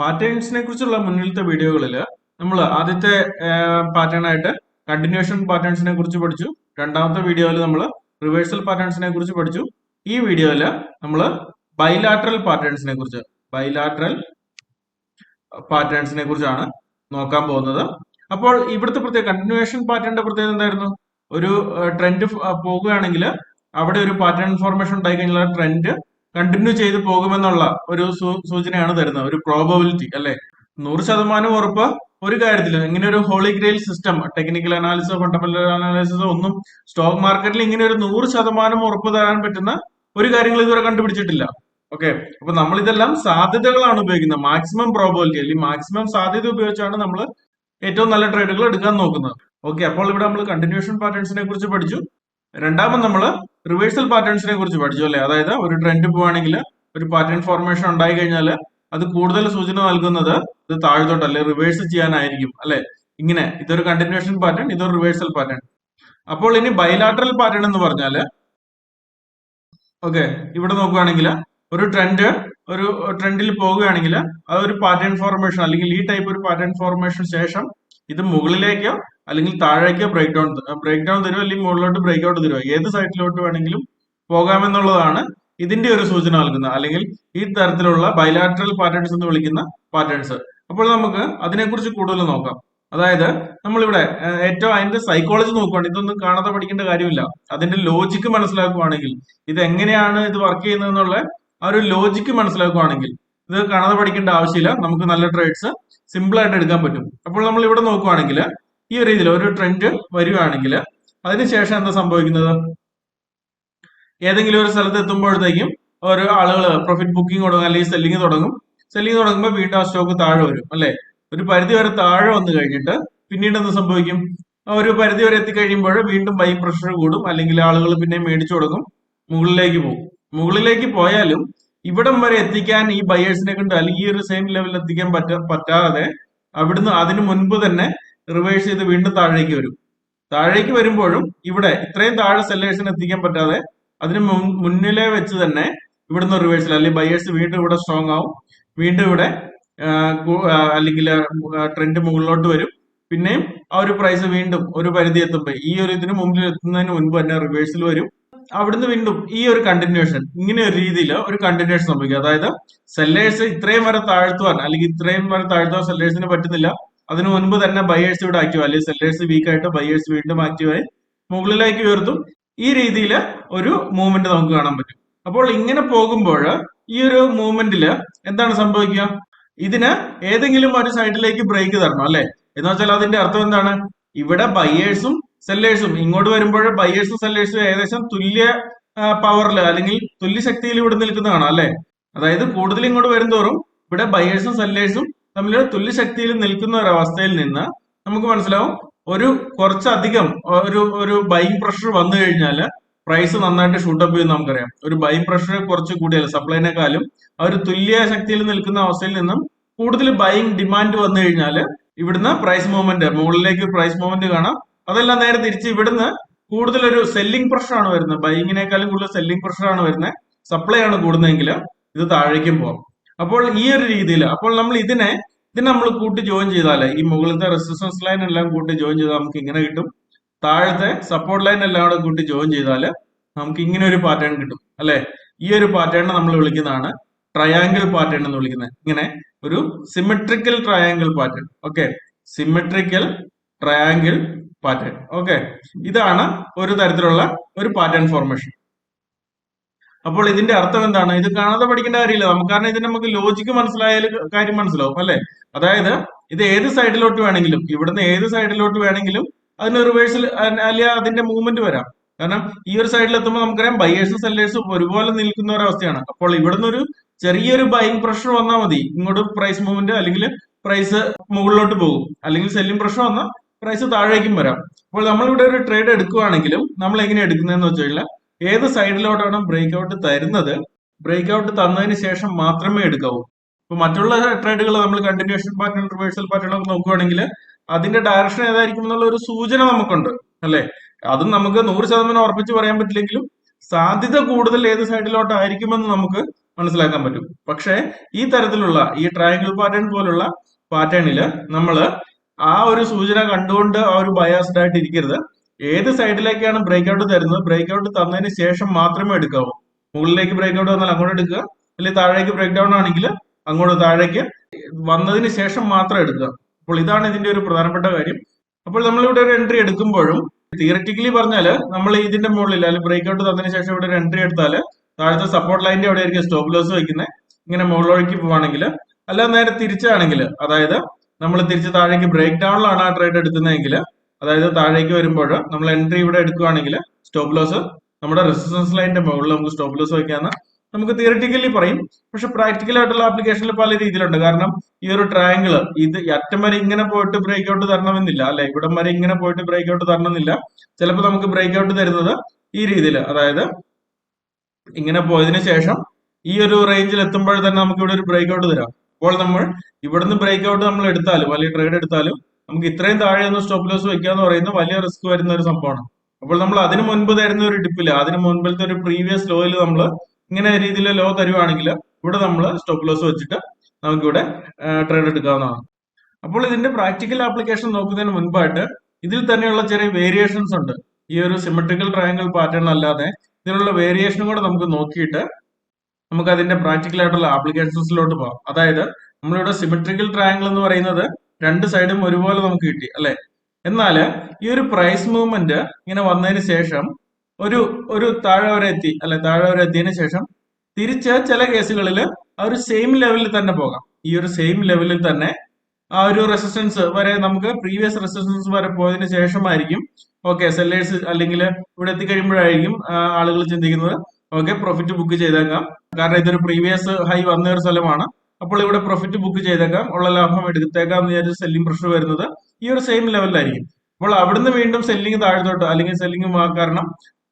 പാറ്റേൺസിനെ കുറിച്ചുള്ള മുന്നിലത്തെ വീഡിയോകളിൽ നമ്മൾ ആദ്യത്തെ പാറ്റേൺ ആയിട്ട് കണ്ടിന്യൂഷൻ പാറ്റേൺസിനെ കുറിച്ച് പഠിച്ചു. രണ്ടാമത്തെ വീഡിയോയിൽ നമ്മൾ റിവേഴ്സൽ പാറ്റേൺസിനെ കുറിച്ച് പഠിച്ചു. ഈ വീഡിയോയിൽ നമ്മൾ ബൈലാട്രൽ പാറ്റേൺസിനെ കുറിച്ച് ബൈലാട്രൽ പാറ്റേൺസിനെ കുറിച്ചാണ് നോക്കാൻ പോകുന്നത്. അപ്പോൾ ഇവിടുത്തെ പ്രത്യേക കണ്ടിന്യൂഷൻ പാറ്റേണിന്റെ പ്രത്യേകത എന്തായിരുന്നു? ഒരു ട്രെൻഡ് പോകുകയാണെങ്കിൽ അവിടെ ഒരു പാറ്റേൺ ഫോർമേഷൻ ഉണ്ടായി കഴിഞ്ഞാൽ ട്രെൻഡ് കണ്ടിന്യൂ ചെയ്ത് പോകുമെന്നുള്ള ഒരു സൂചനയാണ് തരുന്നത്. ഒരു പ്രോബബിലിറ്റി അല്ലെ? നൂറ് ശതമാനം ഉറപ്പ് ഒരു കാര്യത്തിൽ. ഇങ്ങനെ ഒരു ഹോളി ഗ്രെയിൽ സിസ്റ്റം ടെക്നിക്കൽ അനാലിസിസോ ഫണ്ടമെന്റൽ അനാലിസിസോ ഒന്നും സ്റ്റോക്ക് മാർക്കറ്റിൽ ഇങ്ങനെ ഒരു നൂറ് ശതമാനം ഉറപ്പ് തരാൻ പറ്റുന്ന ഒരു കാര്യങ്ങൾ ഇതുവരെ കണ്ടുപിടിച്ചിട്ടില്ല. ഓക്കെ അപ്പൊ നമ്മൾ ഇതെല്ലാം സാധ്യതകളാണ് ഉപയോഗിക്കുന്നത്. മാക്സിമം പ്രോബിലിറ്റി അല്ലെങ്കിൽ മാക്സിമം സാധ്യത ഉപയോഗിച്ചാണ് നമ്മൾ ഏറ്റവും നല്ല ട്രേഡുകൾ എടുക്കാൻ നോക്കുന്നത്. ഓക്കെ അപ്പോൾ ഇവിടെ നമ്മൾ കണ്ടിന്യൂഷൻ പാറ്റേൺസിനെ കുറിച്ച് പഠിച്ചു. രണ്ടാമത് നമ്മൾ റിവേഴ്സൽ പാറ്റേൺസിനെ കുറിച്ച് പഠിച്ചു അല്ലേ? അതായത് ഒരു ട്രെൻഡ് പോവാണെങ്കിൽ ഒരു പാറ്റേൺ ഫോർമേഷൻ ഉണ്ടായി കഴിഞ്ഞാൽ അത് കൂടുതൽ സൂചന നൽകുന്നത് ഇത് താഴ്ത്തോട്ട് അല്ലെ? റിവേഴ്സ് ചെയ്യാനായിരിക്കും അല്ലെ? ഇങ്ങനെ ഇതൊരു കണ്ടിന്യൂഷൻ പാറ്റേൺ ഇതൊരു റിവേഴ്സൽ പാറ്റേൺ അപ്പോൾ ഇനി ബൈലാറ്ററൽ പാറ്റേൺ എന്ന് പറഞ്ഞാൽ ഓക്കെ ഇവിടെ നോക്കുകയാണെങ്കിൽ ഒരു ട്രെൻഡ് ഒരു ട്രെൻഡിൽ പോവുകയാണെങ്കിൽ അത് ഒരു പാറ്റേൺ ഫോർമേഷൻ അല്ലെങ്കിൽ ഈ ടൈപ്പ് ഒരു പാറ്റേൺ ഫോർമേഷൻ ശേഷം ഇത് മുകളിലേക്കോ അല്ലെങ്കിൽ താഴേക്ക് ബ്രേക്ക് ഡൗൺ ബ്രേക്ക് ഡൗൺ തരുമോ അല്ലെങ്കിൽ മുകളിലോട്ട് ബ്രേക്ക് ഔട്ട് തരുമോ ഏത് സൈഡിലോട്ട് വേണമെങ്കിലും പോകാമെന്നുള്ളതാണ് ഇതിന്റെ ഒരു സൂചന നൽകുന്നത്. അല്ലെങ്കിൽ ഈ തരത്തിലുള്ള ബൈലാറ്ററൽ പാറ്റേൺസ് എന്ന് വിളിക്കുന്ന പാറ്റേൺസ് അപ്പോൾ നമുക്ക് അതിനെക്കുറിച്ച് കൂടുതൽ നോക്കാം. അതായത് നമ്മളിവിടെ ഏറ്റവും അതിന്റെ സൈക്കോളജി നോക്കുകയാണ് ഇതൊന്നും കാണാതെ പഠിക്കേണ്ട കാര്യമില്ല. അതിന്റെ ലോജിക്ക് മനസ്സിലാക്കുകയാണെങ്കിൽ ഇത് എങ്ങനെയാണ് ഇത് വർക്ക് ചെയ്യുന്നത് എന്നുള്ള ആ ഒരു ലോജിക്ക് മനസ്സിലാക്കുകയാണെങ്കിൽ ഇത് കാണാതെ പഠിക്കേണ്ട ആവശ്യമില്ല. നമുക്ക് നല്ല ട്രേഡ്സ് സിമ്പിൾ ആയിട്ട് എടുക്കാൻ പറ്റും. അപ്പോൾ നമ്മൾ ഇവിടെ നോക്കുകയാണെങ്കിൽ ഈ ഒരു രീതിയിൽ ഒരു ട്രെൻഡ് വരികയാണെങ്കിൽ അതിനുശേഷം എന്താ സംഭവിക്കുന്നത്? ഏതെങ്കിലും ഒരു സ്ഥലത്ത് എത്തുമ്പോഴത്തേക്കും ഒരു ആളുകൾ പ്രോഫിറ്റ് ബുക്കിംഗ് തുടങ്ങും അല്ലെങ്കിൽ സെല്ലിംഗ് തുടങ്ങും. സെല്ലിംഗ് തുടങ്ങുമ്പോൾ വീണ്ടും ആ സ്റ്റോക്ക് താഴെ വരും അല്ലെ? ഒരു പരിധി വരെ താഴെ വന്നു കഴിഞ്ഞിട്ട് പിന്നീട് എന്ത് സംഭവിക്കും? ഒരു പരിധി വരെ എത്തിക്കഴിയുമ്പോൾ വീണ്ടും ബൈ പ്രഷർ കൂടും അല്ലെങ്കിൽ ആളുകൾ പിന്നെ മേടിച്ചു കൊടുക്കും മുകളിലേക്ക് പോകും. മുകളിലേക്ക് പോയാലും ഇവിടം വരെ എത്തിക്കാൻ ഈ ബയേഴ്സിനെ കൊണ്ട് അല്ലെങ്കിൽ ഈ ഒരു സെയിം ലെവലിൽ എത്തിക്കാൻ പറ്റ പറ്റാതെ അവിടുന്ന് അതിനു മുൻപ് തന്നെ റിവേഴ്സ് ചെയ്ത് വീണ്ടും താഴേക്ക് വരും. താഴേക്ക് വരുമ്പോഴും ഇവിടെ ഇത്രയും താഴെ സെല്ലേഴ്സിന് എത്തിക്കാൻ പറ്റാതെ അതിന് മുന്നിലേ വെച്ച് തന്നെ ഇവിടുന്ന് റിവേഴ്സൽ അല്ലെങ്കിൽ ബയേഴ്സ് വീണ്ടും ഇവിടെ സ്ട്രോങ് ആവും. വീണ്ടും ഇവിടെ അല്ലെങ്കിൽ ട്രെൻഡ് മുകളിലോട്ട് വരും. പിന്നെയും ആ ഒരു പ്രൈസ് വീണ്ടും ഒരു പരിധി എത്തുമ്പോൾ ഈ ഒരു ഇതിന് മുമ്പിൽ എത്തുന്നതിന് മുൻപ് തന്നെ റിവേഴ്സിൽ വരും. അവിടുന്ന് വീണ്ടും ഈ ഒരു കണ്ടിന്യൂഷൻ ഇങ്ങനെ ഒരു രീതിയിൽ ഒരു കണ്ടിന്യൂഷൻ സംഭവിക്കും. അതായത് സെല്ലേഴ്സ് ഇത്രയും വരെ താഴ്ത്തുവാൻ അല്ലെങ്കിൽ ഇത്രയും വരെ താഴ്ത്തുവാൻ സെല്ലേഴ്സിന് പറ്റുന്നില്ല. അതിനു മുൻപ് തന്നെ ബയേഴ്സ് ഇവിടെ ആക്റ്റീവ് അല്ലെങ്കിൽ സെല്ലേഴ്സ് വീക്ക് ആയിട്ട് ബയേഴ്സ് വീണ്ടും ആക്റ്റീവായി മുകളിലേക്ക് ഉയർത്തും. ഈ രീതിയിൽ ഒരു മൂവ്മെന്റ് നമുക്ക് കാണാൻ പറ്റും. അപ്പോൾ ഇങ്ങനെ പോകുമ്പോൾ ഈ ഒരു മൂവ്മെന്റിൽ എന്താണ് സംഭവിക്കുക? ഇതിന് ഏതെങ്കിലും ഒരു സൈഡിലേക്ക് ബ്രേക്ക് തരണം അല്ലെ? എന്ന് വെച്ചാൽ അതിന്റെ അർത്ഥം എന്താണ്? ഇവിടെ ബയേഴ്സും സെല്ലേഴ്സും ഇങ്ങോട്ട് വരുമ്പോൾ ബയേഴ്സും സെല്ലേഴ്സും ഏകദേശം തുല്യ പവറിൽ അല്ലെങ്കിൽ തുല്യ ശക്തിയിൽ ഇവിടെ നിൽക്കുന്നതാണ് അല്ലെ? അതായത് കൂടുതൽ ഇങ്ങോട്ട് വരുന്തോറും ഇവിടെ ബയേഴ്സും സെല്ലേഴ്സും തമ്മിൽ തുല്യ ശക്തിയിൽ നിൽക്കുന്ന ഒരു അവസ്ഥയിൽ നിന്ന് നമുക്ക് മനസ്സിലാവും ഒരു കുറച്ചധികം ഒരു ഒരു ബൈങ് പ്രഷർ വന്നു കഴിഞ്ഞാൽ പ്രൈസ് നന്നായിട്ട് ഷൂട്ടപ്പ് ചെയ്യും നമുക്കറിയാം. ഒരു ബൈങ് പ്രഷർ കുറച്ച് കൂടിയാൽ സപ്ലൈനേക്കാളും ആ ഒരു തുല്യ ശക്തിയിൽ നിൽക്കുന്ന അവസ്ഥയിൽ നിന്നും കൂടുതൽ ബൈങ് ഡിമാൻഡ് വന്നു കഴിഞ്ഞാൽ ഇവിടുന്ന് പ്രൈസ് മൂവ്മെന്റ് മുകളിലേക്ക് പ്രൈസ് മൂവ്മെന്റ് കാണാം. അതെല്ലാം നേരെ തിരിച്ച് ഇവിടുന്ന് കൂടുതൽ ഒരു സെല്ലിംഗ് പ്രഷർ ആണ് വരുന്നത്. ബൈങ്ങിനേക്കാളും കൂടുതൽ സെല്ലിംഗ് പ്രഷർ ആണ് വരുന്നത്. സപ്ലൈ ആണ് കൂടുന്നതെങ്കിൽ ഇത് താഴേക്കും പോകാം അപ്പോൾ ഈ ഒരു രീതിയിൽ അപ്പോൾ നമ്മൾ ഇതിനെ ഇതിനെ നമ്മൾ കൂട്ടി ജോയിൻ ചെയ്താൽ ഈ മുകളിലത്തെ റെസിസ്റ്റൻസ് ലൈൻ എല്ലാം കൂട്ടി ജോയിൻ ചെയ്താൽ നമുക്ക് ഇങ്ങനെ കിട്ടും. താഴത്തെ സപ്പോർട്ട് ലൈൻ എല്ലാം കൂടെ കൂട്ടി ജോയിൻ ചെയ്താൽ നമുക്ക് ഇങ്ങനെ ഒരു പാറ്റേൺ കിട്ടും അല്ലെ? ഈ ഒരു പാറ്റേണിനെ നമ്മൾ വിളിക്കുന്നതാണ് ട്രയാങ്കിൾ പാറ്റേൺ എന്ന് വിളിക്കുന്നത്. ഇങ്ങനെ ഒരു symmetrical triangle pattern okay symmetrical triangle pattern okay ഇതാണ് ഒരു തരത്തിലുള്ള ഒരു പാറ്റേൺ ഫോർമേഷൻ അപ്പോൾ ഇതിന്റെ അർത്ഥം എന്താണ്? ഇത് കാണാതെ പഠിക്കേണ്ട കാര്യമില്ല. നമുക്ക് കാരണം ഇതിന് നമുക്ക് ലോജിക്ക് മനസ്സിലായാൽ കാര്യം മനസ്സിലാവും അല്ലെ? അതായത് ഇത് ഏത് സൈഡിലോട്ട് വേണമെങ്കിലും ഇവിടുന്ന് ഏത് സൈഡിലോട്ട് വേണമെങ്കിലും അതിന് റിവേഴ്സിൽ അല്ലെങ്കിൽ അതിന്റെ മൂവ്മെന്റ് വരാം. കാരണം ഈ ഒരു സൈഡിൽ എത്തുമ്പോൾ നമുക്കറിയാം ബയേഴ്സും സെല്ലേഴ്സും ഒരുപോലെ നിൽക്കുന്ന ഒരു അവസ്ഥയാണ് അപ്പോൾ ഇവിടുന്ന് ഒരു ചെറിയൊരു ബൈങ് പ്രഷർ വന്നാൽ മതി. ഇങ്ങോട്ട് പ്രൈസ് മൂവ്മെന്റ് അല്ലെങ്കിൽ പ്രൈസ് മുകളിലോട്ട് പോകും. അല്ലെങ്കിൽ സെല്ലിംഗ് പ്രഷർ വന്നാൽ പ്രൈസ് താഴേക്കും വരാം. അപ്പോൾ നമ്മളിവിടെ ഒരു ട്രേഡ് എടുക്കുവാണെങ്കിലും നമ്മൾ എങ്ങനെ എടുക്കുന്നതെന്ന് വെച്ച് കഴിഞ്ഞാൽ ഏത് സൈഡിലോട്ടാണ് ബ്രേക്ക് ഔട്ട് തരുന്നത്? ബ്രേക്ക് ഔട്ട് തന്നതിന് ശേഷം മാത്രമേ എടുക്കാവൂ. ഇപ്പൊ മറ്റുള്ള ട്രേഡുകൾ നമ്മൾ കണ്ടിന്യൂഷൻ പാറ്റേൺ റിവേഴ്സൽ പാറ്റേൺ ഒക്കെ നോക്കുകയാണെങ്കിൽ അതിന്റെ ഡയറക്ഷൻ ഏതായിരിക്കും എന്നുള്ള ഒരു സൂചന നമുക്കുണ്ട് അല്ലെ? അതും നമുക്ക് നൂറ് ശതമാനം ഉറപ്പിച്ച് പറയാൻ പറ്റില്ലെങ്കിലും സാധ്യത കൂടുതൽ ഏത് സൈഡിലോട്ടായിരിക്കുമെന്ന് നമുക്ക് മനസ്സിലാക്കാൻ പറ്റും. പക്ഷേ ഈ തരത്തിലുള്ള ഈ ട്രയാങ്കിൾ പാറ്റേൺ പോലുള്ള പാറ്റേണിൽ നമ്മൾ ആ ഒരു സൂചന കണ്ടുകൊണ്ട് ആ ഒരു ബയാസ്ഡ് ആയിട്ട് ഇരിക്കരുത്. ഏത് സൈഡിലേക്കാണ് ബ്രേക്ക് ഔട്ട് തരുന്നത്? ബ്രേക്ക് ഔട്ട് തന്നതിന് ശേഷം മാത്രമേ എടുക്കാവൂ. മുകളിലേക്ക് ബ്രേക്ക് ഔട്ട് വന്നാൽ അങ്ങോട്ട് എടുക്കുക. അല്ലെങ്കിൽ താഴേക്ക് ബ്രേക്ക് ഡൗൺ ആണെങ്കിൽ അങ്ങോട്ട് താഴേക്ക് വന്നതിന് ശേഷം മാത്രം എടുക്കുക. അപ്പോൾ ഇതാണ് ഇതിന്റെ ഒരു പ്രധാനപ്പെട്ട കാര്യം. അപ്പോൾ നമ്മളിവിടെ ഒരു എൻട്രി എടുക്കുമ്പോഴും തിയററ്റിക്കലി പറഞ്ഞാൽ നമ്മൾ ഇതിന്റെ മുകളിൽ അല്ലെങ്കിൽ ബ്രേക്ക് ഔട്ട് തന്നതിന് ശേഷം ഇവിടെ ഒരു എൻട്രി എടുത്താൽ താഴത്തെ സപ്പോർട്ട് ലൈനിന്റെ അവിടെ ആയിരിക്കും സ്റ്റോപ്പ് ലോസ് വെക്കുന്നത് ഇങ്ങനെ മുകളിലേക്ക് പോവാണെങ്കിൽ അല്ല നേരെ തിരിച്ചാണെങ്കിൽ അതായത് നമ്മൾ തിരിച്ച് താഴേക്ക് ബ്രേക്ക് ഡൗണിലാണ് ആ ട്രേഡ് എടുക്കുന്നതെങ്കിൽ അതായത് താഴേക്ക് വരുമ്പോൾ നമ്മൾ എൻട്രി ഇവിടെ എടുക്കുകയാണെങ്കിൽ സ്റ്റോപ്പ് ലോസ് നമ്മുടെ റെസിസ്റ്റൻസ് ലൈനിന്റെ മുകളിൽ നമുക്ക് സ്റ്റോപ്പ് ലോസ് വയ്ക്കാന്ന് നമുക്ക് തിയററ്റിക്കലി പറയും. പക്ഷെ പ്രാക്ടിക്കൽ ആയിട്ടുള്ള ആപ്ലിക്കേഷനിൽ പല രീതിയിലുണ്ട്. കാരണം ഈ ഒരു ട്രയാങ്കിൾ ഇത് അറ്റം വരെ ഇങ്ങനെ പോയിട്ട് ബ്രേക്ക് ഔട്ട് തരണമെന്നില്ല അല്ലെ? ഇവിടം വരെ ഇങ്ങനെ പോയിട്ട് ബ്രേക്ക് ഔട്ട് തരണമെന്നില്ല. ചിലപ്പോൾ നമുക്ക് ബ്രേക്ക് ഔട്ട് തരുന്നത് ഈ രീതിയിൽ അതായത് ഇങ്ങനെ പോയതിനു ശേഷം ഈ ഒരു റേഞ്ചിൽ എത്തുമ്പോൾ തന്നെ നമുക്ക് ഇവിടെ ഒരു ബ്രേക്ക് ഔട്ട് തരാം. അപ്പോൾ നമ്മൾ ഇവിടുന്ന് ബ്രേക്ക് ഔട്ട് നമ്മൾ എടുത്താലും അല്ലെങ്കിൽ ട്രേഡ് എടുത്താലും നമുക്ക് ഇത്രയും താഴെ ഒന്ന് സ്റ്റോപ്പ് ലോസ് വെക്കുക എന്ന് പറയുന്നത് വലിയ റിസ്ക് വരുന്ന ഒരു സംഭവമാണ്. അപ്പോൾ നമ്മൾ അതിന് മുൻപ് തരുന്ന ഒരു ടിപ്പിൽ അതിന് മുൻപിലത്തെ ഒരു പ്രീവിയസ് ലോയിൽ നമ്മൾ ഇങ്ങനെ രീതിയിൽ ലോ തരുവാണെങ്കിൽ ഇവിടെ നമ്മൾ സ്റ്റോപ്പ് ലോസ് വെച്ചിട്ട് നമുക്കിവിടെ ട്രേഡ് എടുക്കാവുന്നതാണ്. അപ്പോൾ ഇതിന്റെ പ്രാക്ടിക്കൽ ആപ്ലിക്കേഷൻ നോക്കുന്നതിന് മുൻപായിട്ട് ഇതിൽ തന്നെയുള്ള ചെറിയ വേരിയേഷൻസ് ഉണ്ട്. ഈ ഒരു സിമെട്രിക്കൽ ട്രയാങ്കിൾ പാറ്റേൺ അല്ലാതെ ഇതിനുള്ള വേരിയേഷനും കൂടെ നമുക്ക് നോക്കിയിട്ട് നമുക്ക് അതിന്റെ പ്രാക്ടിക്കൽ ആയിട്ടുള്ള ആപ്ലിക്കേഷൻസിലോട്ട് പോകാം. അതായത് നമ്മളിവിടെ സിമെട്രിക്കൽ ട്രയാങ്കിൾ എന്ന് പറയുന്നത് രണ്ട് സൈഡും ഒരുപോലെ നമുക്ക് കിട്ടി അല്ലെ? എന്നാൽ ഈ ഒരു പ്രൈസ് മൂവ്മെന്റ് ഇങ്ങനെ വന്നതിന് ശേഷം ഒരു ഒരു താഴെ വരെ എത്തി അല്ലെ? താഴെ വരെ എത്തിയതിനു ശേഷം തിരിച്ച് ചില കേസുകളിൽ ആ ഒരു സെയിം ലെവലിൽ തന്നെ പോകാം. ഈ ഒരു സെയിം ലെവലിൽ തന്നെ ആ ഒരു റെസിസ്റ്റൻസ് വരെ നമുക്ക് പ്രീവിയസ് റെസിസ്റ്റൻസ് വരെ പോയതിനു ശേഷമായിരിക്കും ഓക്കെ സെല്ലേഴ്സ് അല്ലെങ്കിൽ ഇവിടെ എത്തിക്കഴിയുമ്പോഴായിരിക്കും ആളുകൾ ചിന്തിക്കുന്നത് ഓക്കെ പ്രോഫിറ്റ് ബുക്ക് ചെയ്തേക്കാം. കാരണം ഇതൊരു പ്രീവിയസ് ഹൈ വന്ന ഒരു സ്ഥലമാണ്. അപ്പോൾ ഇവിടെ പ്രോഫിറ്റ് ബുക്ക് ചെയ്തേക്കാം. ഉള്ള ലാഭം എടുത്തേക്കാം എന്ന് വിചാരിച്ച് സെല്ലിംഗ് പ്രഷർ വരുന്നത് ഈ ഒരു സെയിം ലെവലിലായിരിക്കും അപ്പോൾ അവിടുന്ന് വീണ്ടും സെല്ലിംഗ് താഴ്ത്തോട്ട് അല്ലെങ്കിൽ സെല്ലിംഗ് കാരണം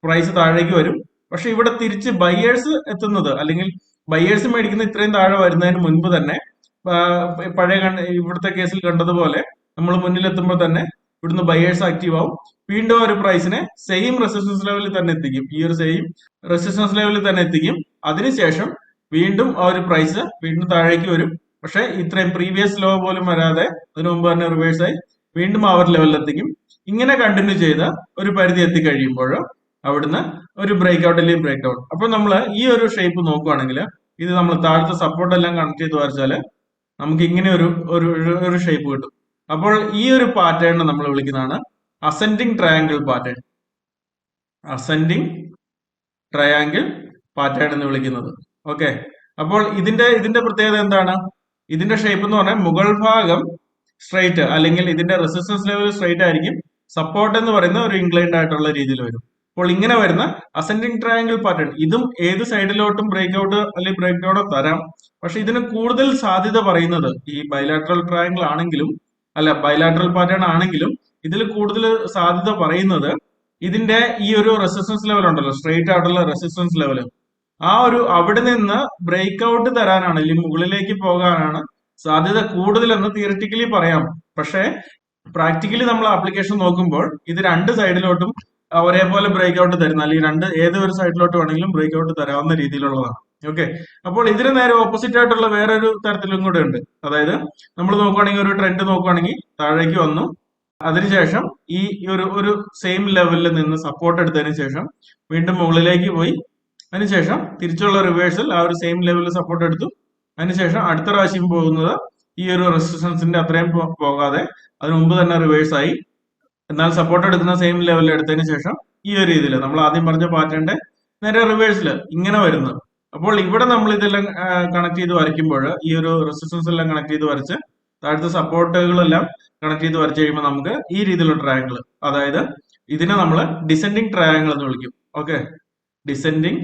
പ്രൈസ് താഴേക്ക് വരും. പക്ഷെ ഇവിടെ തിരിച്ച് ബയേഴ്സ് എത്തുന്നത് അല്ലെങ്കിൽ ബയേഴ്സ് മേടിക്കുന്ന ഇത്രയും താഴെ വരുന്നതിന് മുൻപ് തന്നെ പഴയ ഇവിടുത്തെ കേസിൽ കണ്ടതുപോലെ നമ്മൾ മുന്നിലെത്തുമ്പോൾ തന്നെ ഇവിടുന്ന് ബയേഴ്സ് ആക്റ്റീവ് ആവും. വീണ്ടും ഒരു പ്രൈസിനെ സെയിം റെസിസ്റ്റൻസ് ലെവലിൽ തന്നെ എത്തിക്കും. ഈ ഒരു സെയിം റെസിസ്റ്റൻസ് ലെവലിൽ തന്നെ എത്തിക്കും. അതിനുശേഷം വീണ്ടും ആ ഒരു പ്രൈസ് വീണ്ടും താഴേക്ക് വരും. പക്ഷേ ഇത്രയും പ്രീവിയസ് ലോ പോലും വരാതെ അതിനു മുമ്പ് തന്നെ റിവേഴ്സ് ആയി വീണ്ടും ആ ഒരു ലെവലിൽ എത്തിക്കും. ഇങ്ങനെ കണ്ടിന്യൂ ചെയ്ത് ഒരു പരിധി എത്തിക്കഴിയുമ്പോൾ അവിടുന്ന് ഒരു ബ്രേക്ക് ഔട്ട് അല്ലെങ്കിൽ ബ്രേക്ക് ഔട്ട് അപ്പൊ നമ്മൾ ഈ ഒരു ഷേപ്പ് നോക്കുവാണെങ്കിൽ ഇത് നമ്മൾ താഴത്തെ സപ്പോർട്ട് എല്ലാം കണക്ട് ചെയ്ത് വരച്ചാൽ നമുക്ക് ഇങ്ങനെ ഒരു ഒരു ഷേപ്പ് കിട്ടും. അപ്പോൾ ഈ ഒരു പാറ്റേൺ നമ്മൾ വിളിക്കുന്നതാണ് ascending triangle pattern ascending triangle pattern എന്ന് വിളിക്കുന്നത്. ഓക്കെ അപ്പോൾ ഇതിന്റെ ഇതിന്റെ പ്രത്യേകത എന്താണ്? ഇതിന്റെ ഷേപ്പ് എന്ന് പറഞ്ഞാൽ മുകൾ ഭാഗം സ്ട്രൈറ്റ് അല്ലെങ്കിൽ ഇതിന്റെ റെസിസ്റ്റൻസ് ലെവൽ സ്ട്രൈറ്റ് ആയിരിക്കും. സപ്പോർട്ട് എന്ന് പറയുന്ന ഒരു ഇൻക്ലൈൻഡ് ആയിട്ടുള്ള രീതിയിൽ വരും. അപ്പോൾ ഇങ്ങനെ വരുന്ന അസെൻഡിങ് ട്രയാങ്കിൾ പാറ്റേൺ ഇതും ഏത് സൈഡിലോട്ടും ബ്രേക്ക് ഔട്ട് അല്ലെങ്കിൽ ബ്രേക്ക് തരാം. പക്ഷെ ഇതിന് കൂടുതൽ സാധ്യത പറയുന്നത് ഈ ബൈലാട്രൽ ട്രയാങ്കിൾ ആണെങ്കിലും അല്ല ബൈലാട്രൽ പാറ്റേൺ ആണെങ്കിലും ഇതിൽ കൂടുതൽ സാധ്യത പറയുന്നത് ഇതിന്റെ ഈ ഒരു റെസിസ്റ്റൻസ് ലെവൽ ഉണ്ടല്ലോ സ്ട്രെയിറ്റ് ആയിട്ടുള്ള റെസിസ്റ്റൻസ് ലെവൽ ആ ഒരു അവിടെ നിന്ന് ബ്രേക്ക് ഔട്ട് തരാനാണ് അല്ലെങ്കിൽ മുകളിലേക്ക് പോകാനാണ് സാധ്യത കൂടുതലെന്ന് തിയററ്റിക്കലി പറയാം. പക്ഷേ പ്രാക്ടിക്കലി നമ്മൾ ആപ്ലിക്കേഷൻ നോക്കുമ്പോൾ ഇത് രണ്ട് സൈഡിലോട്ടും ഒരേപോലെ ബ്രേക്ക് ഔട്ട് തരുന്ന അല്ലെങ്കിൽ രണ്ട് ഏത് ഒരു സൈഡിലോട്ട് വേണമെങ്കിലും ബ്രേക്ക് ഔട്ട് തരാവുന്ന രീതിയിലുള്ളതാണ്. ഓക്കെ അപ്പോൾ ഇതിന് നേരെ ഓപ്പോസിറ്റ് ആയിട്ടുള്ള വേറൊരു തരത്തിലും കൂടെ ഉണ്ട്. അതായത് നമ്മൾ നോക്കുകയാണെങ്കിൽ ഒരു ട്രെൻഡ് നോക്കുകയാണെങ്കിൽ താഴേക്ക് വന്നു. അതിനുശേഷം ഈ ഒരു ഒരു സെയിം ലെവലിൽ നിന്ന് സപ്പോർട്ട് എടുത്തതിന് ശേഷം വീണ്ടും മുകളിലേക്ക് പോയി അതിനുശേഷം തിരിച്ചുള്ള റിവേഴ്സൽ ആ ഒരു സെയിം ലെവലിൽ സപ്പോർട്ട് എടുത്തു. അതിനുശേഷം അടുത്ത പ്രാവശ്യം പോകുന്നത് ഈ ഒരു റെസിസ്റ്റൻസിന്റെ അത്രയും പോകാതെ അതിനു മുമ്പ് തന്നെ റിവേഴ്സ് ആയി. എന്നാൽ സപ്പോർട്ട് എടുക്കുന്ന സെയിം ലെവലിൽ എടുത്തതിന് ശേഷം ഈ ഒരു രീതിയിൽ നമ്മൾ ആദ്യം പറഞ്ഞ പാറ്റേണിന്റെ നേരെ റിവേഴ്സിൽ ഇങ്ങനെ വരുന്നത് അപ്പോൾ ഇവിടെ നമ്മൾ ഇതെല്ലാം കണക്ട് ചെയ്ത് വരയ്ക്കുമ്പോൾ ഈ ഒരു റെസിസ്റ്റൻസ് എല്ലാം കണക്ട് ചെയ്ത് വരച്ച് താഴത്തെ സപ്പോർട്ടുകളെല്ലാം കണക്ട് ചെയ്ത് വരച്ച് കഴിയുമ്പോൾ നമുക്ക് ഈ രീതിയിലുള്ള ട്രയാങ്കിൾ അതായത് ഇതിനെ നമ്മൾ ഡിസെൻഡിങ് ട്രയാങ്കിൾ എന്ന് വിളിക്കും. Okay descending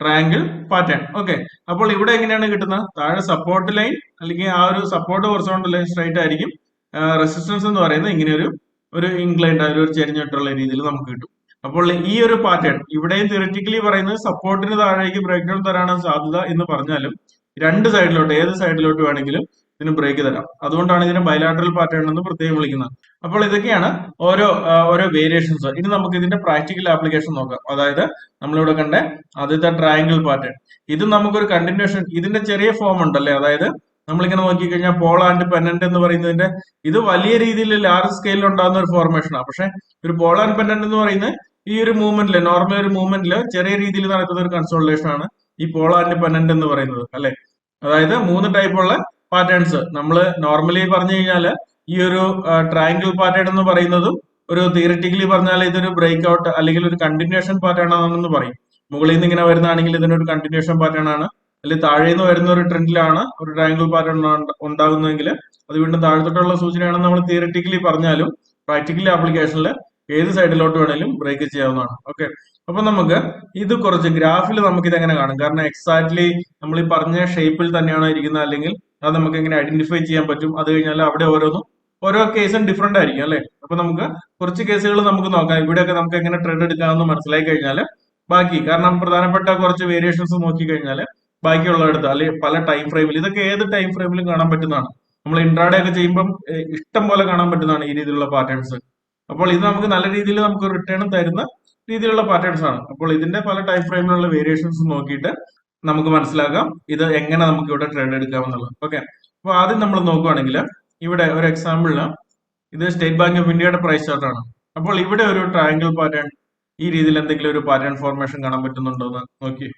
triangle pattern okay അപ്പോൾ ഇവിടെ എങ്ങനെയാണ് കിട്ടുന്നത്? താഴെ സപ്പോർട്ട് ലൈൻ അല്ലെങ്കിൽ ആ ഒരു സപ്പോർട്ട് ഹൊറിസോണ്ടൽ സ്ട്രൈറ്റ് ആയിരിക്കും. റെസിസ്റ്റൻസ് എന്ന് പറയുന്നത് ഇങ്ങനെ ഒരു ഒരു ഇൻക്ലൈൻഡ് ഒരു ചെരിഞ്ഞിട്ടുള്ള രീതിയിൽ നമുക്ക് കിട്ടും. അപ്പോൾ ഈ ഒരു പാറ്റേൺ ഇവിടെയും തിയററ്റിക്കലി പറയുന്നത് സപ്പോർട്ടിന് താഴേക്ക് ബ്രേക്ക് ഡൗൺ തരാനാണ് സാധ്യത എന്ന് പറഞ്ഞാലും രണ്ട് സൈഡിലോട്ട് ഏത് സൈഡിലോട്ട് വേണമെങ്കിലും ഇതിന് ബ്രേക്ക് തരാം. അതുകൊണ്ടാണ് ഇതിനെ ബയലാട്രൽ പാറ്റേൺ എന്ന് പ്രത്യേകം വിളിക്കുന്നത്. അപ്പോൾ ഇതൊക്കെയാണ് ഓരോ ഓരോ വേരിയേഷൻസ് ഇനി നമുക്ക് ഇതിന്റെ പ്രാക്ടിക്കൽ ആപ്ലിക്കേഷൻ നോക്കാം. അതായത് നമ്മളിവിടെ കണ്ട ആദ്യത്തെ ട്രയാങ്കിൾ പാറ്റേൺ ഇത് നമുക്കൊരു കണ്ടിന്യൂഷൻ ഇതിന്റെ ചെറിയ ഫോം ഉണ്ടല്ലേ? അതായത് നമ്മളിങ്ങനെ നോക്കിക്കഴിഞ്ഞാൽ പോൾ ആൻഡ് പെനന്റ് എന്ന് പറയുന്നതിന്റെ ഇത് വലിയ രീതിയിൽ ലാർജ് സ്കെയിലിൽ ഉണ്ടാകുന്ന ഒരു ഫോർമേഷനാണ് പക്ഷെ ഒരു പോൾ ആൻഡ് പെനന്റ് എന്ന് പറയുന്നത് ഈ ഒരു മൂവ്മെന്റിൽ നോർമൽ ഒരു മൂവ്മെന്റിൽ ചെറിയ രീതിയിൽ നടക്കുന്ന ഒരു കൺസോൾട്ടേഷൻ ആണ് ഈ പോൾ ആൻഡ് പെനന്റ് എന്ന് പറയുന്നത്. അല്ലെ? അതായത് മൂന്ന് ടൈപ്പുള്ള പാറ്റേൺസ് നമ്മൾ നോർമലി പറഞ്ഞു കഴിഞ്ഞാൽ ഈ ഒരു ട്രയാങ്കിൾ പാറ്റേൺ എന്ന് പറയുന്നതും ഒരു തിയറിറ്റിക്കലി പറഞ്ഞാൽ ഇതൊരു ബ്രേക്ക് ഔട്ട് അല്ലെങ്കിൽ ഒരു കണ്ടിന്യൂഷൻ പാറ്റേൺ ആണെന്ന് പറയും. മുകളിൽ നിന്ന് ഇങ്ങനെ വരുന്നതാണെങ്കിൽ ഇതിനൊരു കണ്ടിന്യൂഷൻ പാറ്റേൺ ആണ്. അല്ലെങ്കിൽ താഴെ നിന്ന് വരുന്ന ഒരു ട്രെൻഡിലാണ് ഒരു ട്രയാങ്കിൾ പാറ്റേൺ ഉണ്ടാകുന്നതെങ്കിൽ അത് വീണ്ടും താഴത്തോട്ടുള്ള സൂചനയാണെന്ന് നമ്മൾ തിയറിറ്റിക്കലി പറഞ്ഞാലും പ്രാക്ടിക്കലി ആപ്ലിക്കേഷനിൽ ഏത് സൈഡിലോട്ട് വേണേലും ബ്രേക്ക് ചെയ്യാവുന്നതാണ്. ഓക്കെ അപ്പൊ നമുക്ക് ഇത് കുറച്ച് ഗ്രാഫിൽ നമുക്ക് ഇത് എങ്ങനെ കാണും? കാരണം എക്സാക്ട്ലി നമ്മൾ ഈ പറഞ്ഞ ഷേപ്പിൽ തന്നെയാണ് ഇരിക്കുന്നത്? അല്ലെങ്കിൽ അത് നമുക്ക് എങ്ങനെ ഐഡന്റിഫൈ ചെയ്യാൻ പറ്റും. അത് കഴിഞ്ഞാൽ അവിടെ ഓരോന്നും ഓരോ കേസും ഡിഫറെന്റ് ആയിരിക്കും അല്ലെ? അപ്പൊ നമുക്ക് കുറച്ച് കേസുകൾ നമുക്ക് നോക്കാം. ഇവിടെയൊക്കെ നമുക്ക് എങ്ങനെ ട്രെൻഡ് എടുക്കാമെന്ന് മനസ്സിലായി കഴിഞ്ഞാൽ ബാക്കി കാരണം പ്രധാനപ്പെട്ട കുറച്ച് വേരിയേഷൻസ് നോക്കി കഴിഞ്ഞാൽ ബാക്കിയുള്ളടത്ത് അല്ലെങ്കിൽ പല ടൈം ഫ്രെയിമിൽ ഇതൊക്കെ ഏത് ടൈം ഫ്രെയിമിലും കാണാൻ പറ്റുന്നതാണ്. നമ്മൾ ഇൻട്രാഡേ ഒക്കെ ചെയ്യുമ്പം ഇഷ്ടം പോലെ കാണാൻ പറ്റുന്നതാണ് ഈ രീതിയിലുള്ള പാറ്റേൺസ് അപ്പോൾ ഇത് നമുക്ക് നല്ല രീതിയിൽ നമുക്ക് റിട്ടേൺ തരുന്ന രീതിയിലുള്ള പാറ്റേൺസ് ആണ്. അപ്പോൾ ഇതിന്റെ പല ടൈം ഫ്രെയിമിലുള്ള വേരിയേഷൻസ് നോക്കിയിട്ട് നമുക്ക് മനസ്സിലാക്കാം ഇത് എങ്ങനെ നമുക്ക് ഇവിടെ ട്രേഡ് എടുക്കാമെന്നുള്ളത് ഓക്കെ അപ്പോൾ ആദ്യം നമ്മൾ നോക്കുവാണെങ്കിൽ ഇവിടെ ഒരു എക്സാമ്പിളിന് ഇത് സ്റ്റേറ്റ് ബാങ്ക് ഓഫ് ഇന്ത്യയുടെ പ്രൈസ് ചാർട്ടാണ് അപ്പോൾ ഇവിടെ ഒരു ട്രയാങ്കിൾ പാറ്റേൺ ഈ രീതിയിൽ എന്തെങ്കിലും ഒരു പാറ്റേൺ ഫോർമേഷൻ കാണാൻ പറ്റുന്നുണ്ടോ എന്ന് നോക്കി.